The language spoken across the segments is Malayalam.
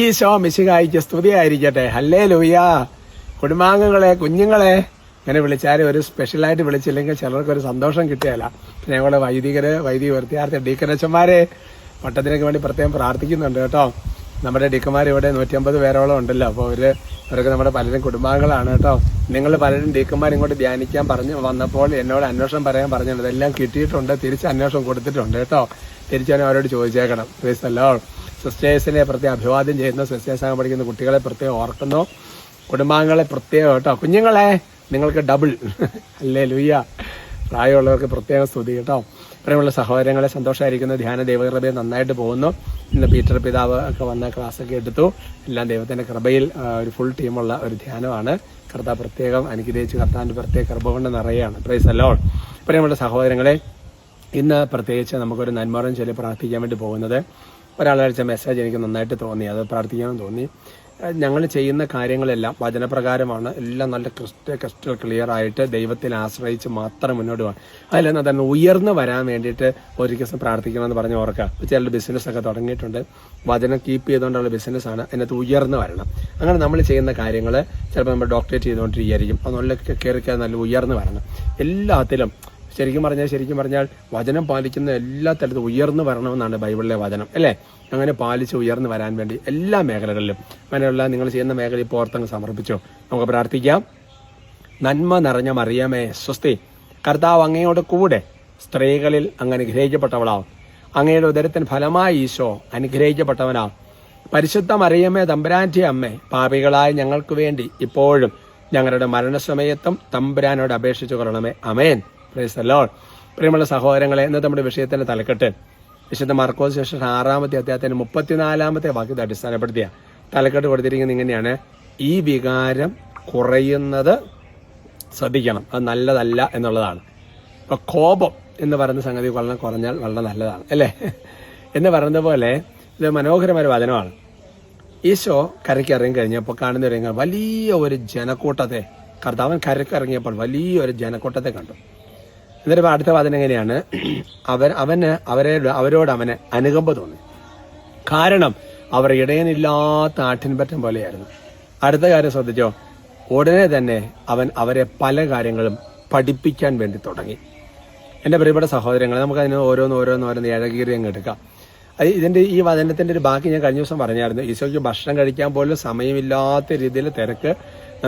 ഈശോ മിശികായിക്ക് സ്തുതിയായിരിക്കട്ടെ. ഹല്ലേ ലൂയ കുടുംബാംഗങ്ങളെ കുഞ്ഞുങ്ങളെ. ഇങ്ങനെ വിളിച്ചാലും ഒരു സ്പെഷ്യലായിട്ട് വിളിച്ചില്ലെങ്കിൽ ചിലർക്കൊരു സന്തോഷം കിട്ടുകയല്ല പിന്നെ ഞങ്ങളുടെ വൈദികര് വൈദിക വൃത്തിയാർത്ഥി ഡീക്കനച്ചന്മാരെ പട്ടത്തിനൊക്കെ വേണ്ടി പ്രത്യേകം പ്രാർത്ഥിക്കുന്നുണ്ട് കേട്ടോ. നമ്മുടെ ഡീക്കന്മാർ ഇവിടെ നൂറ്റമ്പത് പേരോളം ഉണ്ടല്ലോ. അപ്പോൾ അവർ അവരൊക്കെ നമ്മുടെ പലരും കുടുംബാംഗങ്ങളാണ് കേട്ടോ. നിങ്ങൾ പലരും ഡീക്കന്മാർ ഇങ്ങോട്ട് ധ്യാനിക്കാൻ പറഞ്ഞു വന്നപ്പോൾ എന്നോട് അന്വേഷണം പറയാൻ പറഞ്ഞിട്ടുണ്ട്. ഇതെല്ലാം കിട്ടിയിട്ടുണ്ട് തിരിച്ച് അന്വേഷണം കൊടുത്തിട്ടുണ്ട് കേട്ടോ. തിരിച്ചാണ് അവരോട് ചോദിച്ചേക്കണം. ക്രിസ്തല്ലോ സിസ്റ്റേഴ്സിനെ പ്രത്യേകം അഭിവാദ്യം ചെയ്യുന്നു. സിസ്റ്റേഴ്സ് പഠിക്കുന്ന കുട്ടികളെ പ്രത്യേകം ഓർക്കുന്നു. കുടുംബാംഗങ്ങളെ പ്രത്യേകം കേട്ടോ. കുഞ്ഞുങ്ങളെ നിങ്ങൾക്ക് ഡബിൾ അല്ലേ ലുയ്യ പ്രായമുള്ളവർക്ക് പ്രത്യേകം സ്തുതി കേട്ടോ. പ്രിയമുള്ള സഹോദരങ്ങളെ സന്തോഷമായിരിക്കുന്നു. ധ്യാന ദൈവകൃപയെ നന്നായിട്ട് പോകുന്നു. ഇന്ന് പീറ്റർ പിതാവ് ഒക്കെ വന്ന ക്ലാസ്സൊക്കെ എടുത്തു. എല്ലാം ദൈവത്തിന്റെ കൃപയിൽ ഒരു ഫുൾ ടീമുള്ള ഒരു ധ്യാനമാണ്. കർത്താവ് പ്രത്യേകം അനുഗ്രഹിച്ച് കർത്താവിന്റെ പ്രത്യേക കൃപ കൊണ്ട് നിറയാണ്. പ്രൈസ് അല്ലോൾ പ്രിയമുള്ള സഹോദരങ്ങളെ ഇന്ന് പ്രത്യേകിച്ച് നമുക്കൊരു നന്മറം ചൊല്ലി പ്രാർത്ഥിക്കാൻ വേണ്ടി പോകുന്നത് ഒരാളയച്ച മെസ്സേജ് എനിക്ക് നന്നായിട്ട് തോന്നി. അത് പ്രാർത്ഥിക്കാനും തോന്നി. ഞങ്ങൾ ചെയ്യുന്ന കാര്യങ്ങളെല്ലാം വചനപ്രകാരമാണ്. എല്ലാം നല്ല ക്രിസ്റ്റൽ ക്രിസ്റ്റൽ ക്ലിയർ ആയിട്ട് ദൈവത്തിൽ ആശ്രയിച്ച് മാത്രം മുന്നോട്ട് പോകാം അതിലെന്നാൽ തന്നെ ഉയർന്നു വരാൻ വേണ്ടിയിട്ട് ഒരു ദിവസം പ്രാർത്ഥിക്കണമെന്ന് പറഞ്ഞ് ഓർക്കുക. ചിലർ ബിസിനസ്സൊക്കെ തുടങ്ങിയിട്ടുണ്ട്. വചനം കീപ്പ് ചെയ്തുകൊണ്ടുള്ള ബിസിനസ്സാണ് അതിനകത്ത് ഉയർന്നു വരണം. അങ്ങനെ നമ്മൾ ചെയ്യുന്ന കാര്യങ്ങൾ ചിലപ്പോൾ നമ്മൾ ഡോക്ടറേറ്റ് ചെയ്തുകൊണ്ടിരിക്കുകയായിരിക്കും. അത് നല്ല കയറി നല്ല ഉയർന്നു വരണം. എല്ലാത്തിലും ശരിക്കും പറഞ്ഞാൽ ശരിക്കും പറഞ്ഞാൽ വചനം പാലിക്കുന്ന എല്ലാ തരത്തിലും ഉയർന്നു വരണമെന്നാണ് ബൈബിളിലെ വചനം അല്ലേ? അങ്ങനെ പാലിച്ച് ഉയർന്നു വരാൻ വേണ്ടി എല്ലാ മേഖലകളിലും അങ്ങനെയുള്ള നിങ്ങൾ ചെയ്യുന്ന മേഖലയിൽ ഇപ്പോൾ ഓർത്തങ്ങ് സമർപ്പിച്ചോ. നമുക്ക് പ്രാർത്ഥിക്കാം. നന്മ നിറഞ്ഞ മറിയമേ സ്വസ്തി കർത്താവ് അങ്ങയോട് കൂടെ സ്ത്രീകളിൽ അങ്ങ് അനുഗ്രഹിക്കപ്പെട്ടവളാവും. അങ്ങയുടെ ഉദരത്തിന് ഫലമായി ഈശോ അനുഗ്രഹിക്കപ്പെട്ടവനാവും പരിശുദ്ധ മറിയമ്മേ തമ്പുരാന്റെ അമ്മ പാപികളായ ഞങ്ങൾക്ക് വേണ്ടി ഇപ്പോഴും ഞങ്ങളുടെ മരണസമയത്തും തമ്പുരാനോട് അപേക്ഷിച്ചു കൊള്ളണമേ. അമേൻ പ്രൈസ് അല്ലോ പ്രിയമുള്ള സഹോദരങ്ങളെ ഇന്നത്തെ നമ്മുടെ വിഷയത്തിന്റെ തലക്കെട്ട്. വിശുദ്ധ മാർക്കോസ് ശേഷം ആറാമത്തെ അധ്യായത്തിന് മുപ്പത്തിനാലാമത്തെ വാക്യത്തെ അടിസ്ഥാനപ്പെടുത്തിയ തലക്കെട്ട് കൊടുത്തിരിക്കുന്നത് ഇങ്ങനെയാണ്. ഈ വികാരം കുറയുന്നത് ശ്രദ്ധിക്കണം. അത് നല്ലതല്ല എന്നുള്ളതാണ്. ഇപ്പൊ കോപം എന്ന് പറയുന്ന സംഗതി വളരെ കുറഞ്ഞാൽ വളരെ നല്ലതാണ് അല്ലേ? എന്ന് പറയുന്നത് പോലെ ഇത് മനോഹരമായ വചനമാണ്. ഈശോ കരയ്ക്ക് ഇറങ്ങി കഴിഞ്ഞപ്പോൾ കാണുന്ന വലിയ ഒരു ജനക്കൂട്ടത്തെ കർത്താവൻ കരക്കിറങ്ങിയപ്പോൾ വലിയൊരു ജനക്കൂട്ടത്തെ കണ്ടു. എന്നിട്ട് അടുത്ത വാദന എങ്ങനെയാണ്? അവൻ അവന് അവരെ അവരോട് അവന് അനുകമ്പ തോന്നി. കാരണം അവർ ഇടയനില്ലാത്ത ആട്ടിൻപറ്റം പോലെയായിരുന്നു. അടുത്ത കാര്യം ശ്രദ്ധിച്ചോ? ഉടനെ തന്നെ അവൻ അവരെ പല കാര്യങ്ങളും പഠിപ്പിക്കാൻ വേണ്ടി തുടങ്ങി. എന്റെ പ്രിയപ്പെട്ട സഹോദരങ്ങളെ നമുക്ക് അതിന് ഓരോന്ന് ഓരോന്ന് ഓരോന്ന് ഏഴകീറി അങ്ങ് എടുക്കാം. അത് ഇതിന്റെ ഈ വചനത്തിന്റെ ഒരു ബാക്കി ഞാൻ കഴിഞ്ഞ ദിവസം പറഞ്ഞായിരുന്നു ഈശോയ്ക്ക് ഭക്ഷണം കഴിക്കാൻ പോലും സമയമില്ലാത്ത രീതിയിൽ തിരക്ക്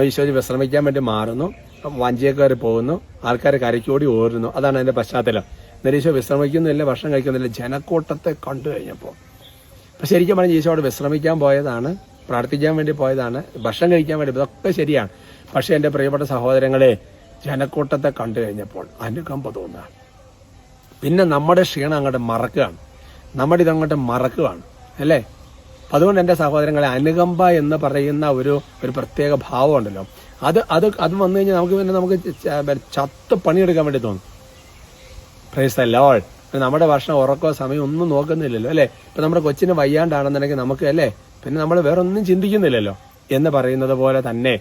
ഈശോയ്ക്ക് വിശ്രമിക്കാൻ വേണ്ടി മാറുന്നു. വഞ്ചിയക്കാർ പോകുന്നു. ആൾക്കാർ കരയ്ക്കോടി ഓരുന്നു. അതാണ് അതിന്റെ പശ്ചാത്തലം. ഈശോ വിശ്രമിക്കുന്നില്ല ഭക്ഷണം കഴിക്കുന്നില്ല. ജനക്കൂട്ടത്തെ കണ്ടു കഴിഞ്ഞപ്പോൾ അപ്പൊ ശരിക്കും പറഞ്ഞാൽ അവിടെ വിശ്രമിക്കാൻ പോയതാണ് പ്രാർത്ഥിക്കാൻ വേണ്ടി പോയതാണ് ഭക്ഷണം കഴിക്കാൻ വേണ്ടി ഇതൊക്കെ ശരിയാണ്. പക്ഷെ എന്റെ പ്രിയപ്പെട്ട സഹോദരങ്ങളെ ജനക്കൂട്ടത്തെ കണ്ടു കഴിഞ്ഞപ്പോൾ അനുകമ്പ തോന്നുകയാണ് പിന്നെ നമ്മുടെ ക്ഷീണം അങ്ങോട്ട് മറക്കുകയാണ്. നമ്മുടെ ഇതങ്ങോട്ട് മറക്കുകയാണ്. അല്ലേ? അതുകൊണ്ട് എന്റെ സഹോദരങ്ങളെ അനുകമ്പ എന്ന് പറയുന്ന ഒരു ഒരു പ്രത്യേക ഭാവം ഉണ്ടല്ലോ. അത് അത് അത് വന്നു കഴിഞ്ഞാൽ നമുക്ക് പിന്നെ നമുക്ക് ചത്ത പണിയെടുക്കാൻ വേണ്ടി തോന്നും. പ്രൈസ് ലോൾ നമ്മുടെ ഭക്ഷണം ഉറക്കോ സമയം ഒന്നും നോക്കുന്നില്ലല്ലോ അല്ലേ? ഇപ്പൊ നമ്മുടെ കൊച്ചിന് വയ്യാണ്ടാണെന്നുണ്ടെങ്കിൽ നമുക്ക് അല്ലേ? പിന്നെ നമ്മൾ വേറെ ഒന്നും ചിന്തിക്കുന്നില്ലല്ലോ എന്ന് പറയുന്നത് പോലെ തന്നെ.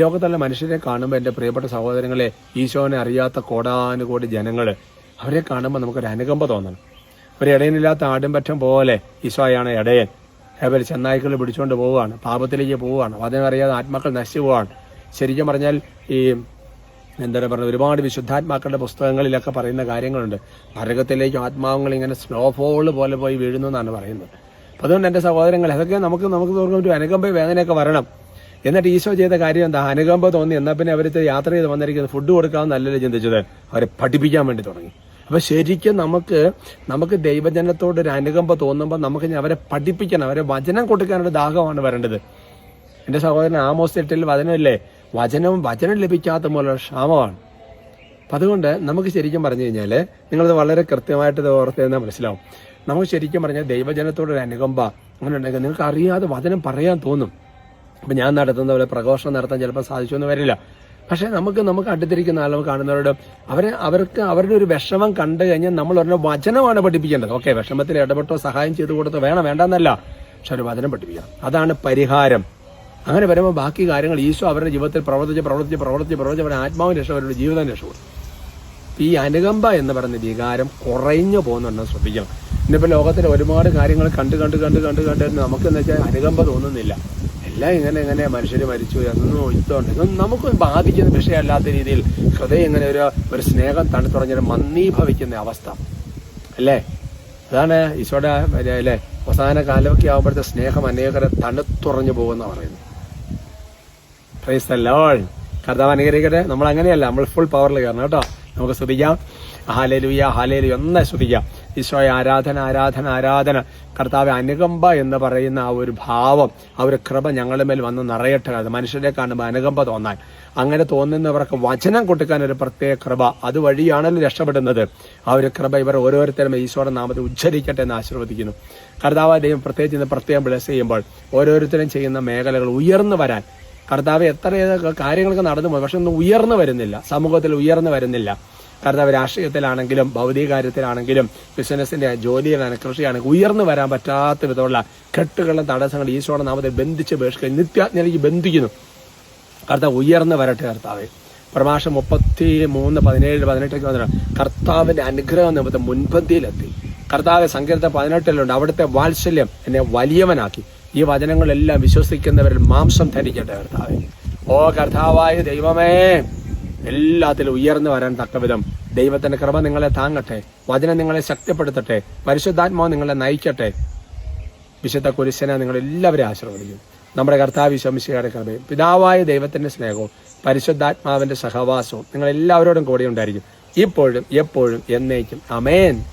ലോകത്തുള്ള മനുഷ്യരെ കാണുമ്പോൾ എന്റെ പ്രിയപ്പെട്ട സഹോദരങ്ങളെ ഈശോനെ അറിയാത്ത കോടാനുകോടി ജനങ്ങൾ അവരെ കാണുമ്പോൾ നമുക്കൊരു അനുകമ്പ തോന്നണം. ഒരു ഇടയനില്ലാത്ത ആടുംപറ്റം പോലെ ഈശോയാണ് ഇടയൻ. അവർ ചെന്നായ്ക്കൾ പിടിച്ചുകൊണ്ട് പോവുകയാണ് പാപത്തിലേക്ക് പോവുകയാണ്. അതിനറിയാതെ ആത്മാക്കൾ നശിച്ചു പോവുകയാണ്. ശരിക്കും പറഞ്ഞാൽ ഈ എന്താണ് പറയുക ഒരുപാട് വിശുദ്ധാത്മാക്കളുടെ പുസ്തകങ്ങളിലൊക്കെ പറയുന്ന കാര്യങ്ങളുണ്ട്. നരകത്തിലേക്ക് ആത്മാവങ്ങൾ ഇങ്ങനെ സ്നോഫോൾ പോലെ പോയി വീഴുന്നു എന്നാണ് പറയുന്നത്. അപ്പം അതുകൊണ്ട് എന്റെ സഹോദരങ്ങൾ അതൊക്കെ നമുക്ക് നമുക്ക് തോന്നുന്ന ഒരു അനുകമ്പ വേദനയൊക്കെ വരണം. എന്നിട്ട് ഈശോ ചെയ്ത കാര്യം എന്താ? അനുകമ്പ തോന്നി. എന്നാൽ പിന്നെ അവർ യാത്ര ചെയ്ത് വന്നിരിക്കുന്നത് ഫുഡ് കൊടുക്കാമെന്നല്ലല്ലോ ചിന്തിച്ചത് അവരെ പഠിപ്പിക്കാൻ വേണ്ടി തുടങ്ങി. അപ്പോൾ ശരിക്കും നമുക്ക് നമുക്ക് ദൈവജനത്തോട് ഒരു അനുകമ്പ തോന്നുമ്പോൾ നമുക്ക് അവരെ പഠിപ്പിക്കണം. അവരെ വചനം കൊടുക്കാനുള്ള ദാഹമാണ് വരേണ്ടത്. എന്റെ സഹോദരൻ ആമോസ് എട്ടിൽ വചനമില്ലേ വചനം വചനം ലഭിക്കാത്ത പോലുള്ള ക്ഷാമമാണ്. അപ്പം അതുകൊണ്ട് നമുക്ക് ശരിക്കും പറഞ്ഞു കഴിഞ്ഞാൽ നിങ്ങളത് വളരെ കൃത്യമായിട്ട് ഓർത്ത് തന്നെ മനസ്സിലാവും. നമുക്ക് ശരിക്കും പറഞ്ഞാൽ ദൈവജനത്തോടൊരു അനുകമ്പ അങ്ങനെ ഉണ്ടെങ്കിൽ നിങ്ങൾക്ക് അറിയാതെ വചനം പറയാൻ തോന്നും. അപ്പം ഞാൻ നടത്തുന്ന പോലെ പ്രഘോഷണം നടത്താൻ ചിലപ്പോൾ സാധിച്ചൊന്നും വരില്ല. പക്ഷേ നമുക്ക് നമുക്ക് അടുത്തിരിക്കുന്ന ആളുകൾ കാണുന്നവരോട് അവരെ അവർക്ക് അവരുടെ ഒരു വിഷമം കണ്ടു കഴിഞ്ഞാൽ നമ്മൾ ഒരു വചനമാണ് പഠിപ്പിക്കേണ്ടത്. ഓക്കെ വിഷമത്തിൽ ഇടപെട്ടോ സഹായം ചെയ്തു കൊടുത്തോ വേണം വേണ്ടെന്നല്ല. പക്ഷെ ഒരു വചനം പഠിപ്പിക്കണം. അതാണ് പരിഹാരം. അങ്ങനെ വരുമ്പോൾ ബാക്കി കാര്യങ്ങൾ ഈശോ അവരുടെ ജീവിതത്തിൽ പ്രവർത്തിച്ച് പ്രവർത്തിച്ച് പ്രവർത്തിച്ച് പ്രവർത്തിച്ച് അവരുടെ ആത്മാവിന് രക്ഷ അവരുടെ ജീവിതം രക്ഷപ്പെടും ഈ അനുകമ്പ എന്ന് പറയുന്ന വികാരം കുറഞ്ഞു പോകുന്നുണ്ടെന്ന് ശ്രദ്ധിക്കണം. ഇന്നിപ്പോൾ ലോകത്തിലെ ഒരുപാട് കാര്യങ്ങൾ കണ്ട് കണ്ട് കണ്ട് കണ്ട് കണ്ട് നമുക്ക് എന്ന് വെച്ചാൽ അനുകമ്പ തോന്നുന്നില്ല. എല്ലാം ഇങ്ങനെ ഇങ്ങനെ മനുഷ്യർ മരിച്ചു എന്നും ഇതൊന്നും നമുക്ക് ബാധിക്കുന്ന വിഷയമല്ലാത്ത രീതിയിൽ ഹൃദയം ഇങ്ങനെ ഒരു ഒരു സ്നേഹം തണുത്തുറഞ്ഞൊരു മന്ദീഭവിക്കുന്ന അവസ്ഥ. അല്ലേ? അതാണ് ഈശോയുടെ അല്ലേ? അവസാന കാലമൊക്കെ ആകുമ്പോഴത്തെ സ്നേഹം അനേകരെ തണുത്തുറഞ്ഞു പോകുന്ന പറയുന്നു പ്രൈസ് ലോർഡ് കർത്താവ് അനുകരിക്കട്ടെ നമ്മൾ അങ്ങനെയല്ല നമ്മൾ ഫുൾ പവറിൽ കയറണം കേട്ടോ. നമുക്ക് ശ്രദ്ധിക്കാം ഹാലേലുയ ഹാലേലു എന്ന ശ്രദ്ധിക്കാം ഈശോയെ ആരാധന ആരാധന ആരാധന. കർത്താവ് അനുകമ്പ എന്ന് പറയുന്ന ആ ഒരു ഭാവം ആ ഒരു കൃപ ഞങ്ങളുടെ മേൽ വന്ന് നിറയട്ടെ. അത് മനുഷ്യരെ കാണുമ്പോൾ അനുകമ്പ തോന്നാൻ. അങ്ങനെ തോന്നുന്നവർക്ക് വചനം കൊടുക്കാൻ ഒരു പ്രത്യേക കൃപ. അതുവഴിയാണല്ലോ രക്ഷപ്പെടുന്നത്. ആ ഒരു കൃപ ഇവർ ഓരോരുത്തരും ഈശോയുടെ നാമത്തെ ഉച്ചരിക്കട്ടെ എന്ന് ആശീർവദിക്കുന്നു. കർത്താവ് ദൈവം പ്രത്യേകിച്ച് ഇന്ന് പ്രത്യേകം ബ്ലസ് ചെയ്യുമ്പോൾ ഓരോരുത്തരും ചെയ്യുന്ന മേഖലകൾ ഉയർന്നു വരാൻ കർത്താവ് എത്ര കാര്യങ്ങളൊക്കെ നടന്നു പോകും പക്ഷെ ഒന്നും ഉയർന്നു വരുന്നില്ല. സമൂഹത്തിൽ ഉയർന്നു വരുന്നില്ല. കർത്താവ് രാഷ്ട്രീയത്തിലാണെങ്കിലും ഭൗതിക കാര്യത്തിലാണെങ്കിലും ബിസിനസിന്റെ ജോലിയിലാണ് കൃഷിയാണെങ്കിൽ ഉയർന്നു വരാൻ പറ്റാത്ത വിധമുള്ള കെട്ടുകളും തടസ്സങ്ങൾ ഈശോയുടെ നാമത്തെ ബന്ധിച്ച് ബഹിഷ്കരിക്കും നിത്യാജ്ഞയിലേക്ക് ബന്ധിക്കുന്നു. കർത്താവ് ഉയർന്നു വരട്ടെ കർത്താവ്. പ്രഭാഷം മുപ്പത്തി മൂന്ന് പതിനേഴ് പതിനെട്ടൊക്കെ വന്നിട്ട് കർത്താവിന്റെ അനുഗ്രഹം നിമിത്തം മുൻപന്തിയിലെത്തി. കർത്താവ് സങ്കീർത്തം പതിനെട്ടിലുണ്ട്. അവിടുത്തെ വാത്സല്യം എന്നെ വലിയവനാക്കി. ഈ വചനങ്ങളെല്ലാം വിശ്വസിക്കുന്നവരിൽ മാംസം ധരിക്കട്ടെ കർത്താവെ. ഓ കർത്താവായ ദൈവമേ എല്ലാത്തിലും ഉയർന്നു വരാൻ തക്കവിധം ദൈവത്തിന്റെ കൃപ നിങ്ങളെ താങ്ങട്ടെ വചനം നിങ്ങളെ ശക്തിപ്പെടുത്തട്ടെ പരിശുദ്ധാത്മാവ് നിങ്ങളെ നയിക്കട്ടെ. വിശുദ്ധ കുരിശനെ നിങ്ങൾ എല്ലാവരും ആശീർവദിക്കും. നമ്മുടെ കർത്താവ് ശംശയുടെ കൃപയും പിതാവായ ദൈവത്തിന്റെ സ്നേഹവും പരിശുദ്ധാത്മാവിന്റെ സഹവാസവും നിങ്ങൾ എല്ലാവരോടും കൂടെ ഉണ്ടായിരിക്കും. ഇപ്പോഴും എപ്പോഴും എന്നേക്കും. അമേൻ